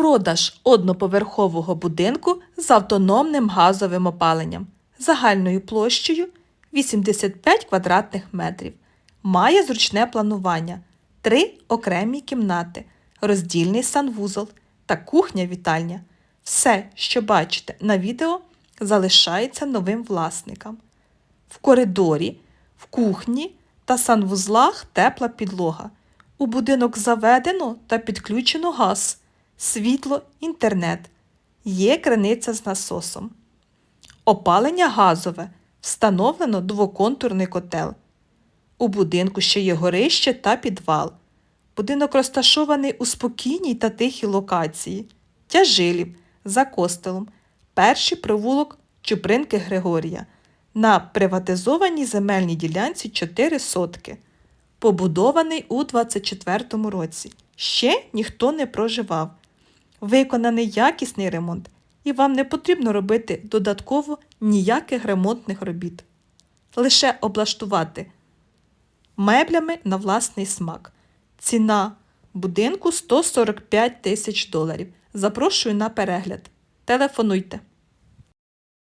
Продаж одноповерхового будинку з автономним газовим опаленням загальною площею 85 квадратних метрів. Має зручне планування, три окремі кімнати, роздільний санвузол та кухня-вітальня. Все, що бачите на відео, залишається новим власникам. В коридорі, в кухні та санвузлах тепла підлога. У будинок заведено та підключено газ, світло, інтернет. Є криниця з насосом. Опалення газове. Встановлено двоконтурний котел. У будинку ще є горище та підвал. Будинок розташований у спокійній та тихій локації. Тяжилів за костелом. Перший провулок Чупринки Григорія. На приватизованій земельній ділянці 4 сотки. Побудований у 24 році. Ще ніхто не проживав. Виконаний якісний ремонт, і вам не потрібно робити додатково ніяких ремонтних робіт. Лише облаштувати меблями на власний смак. Ціна будинку 145 тисяч доларів. Запрошую на перегляд. Телефонуйте.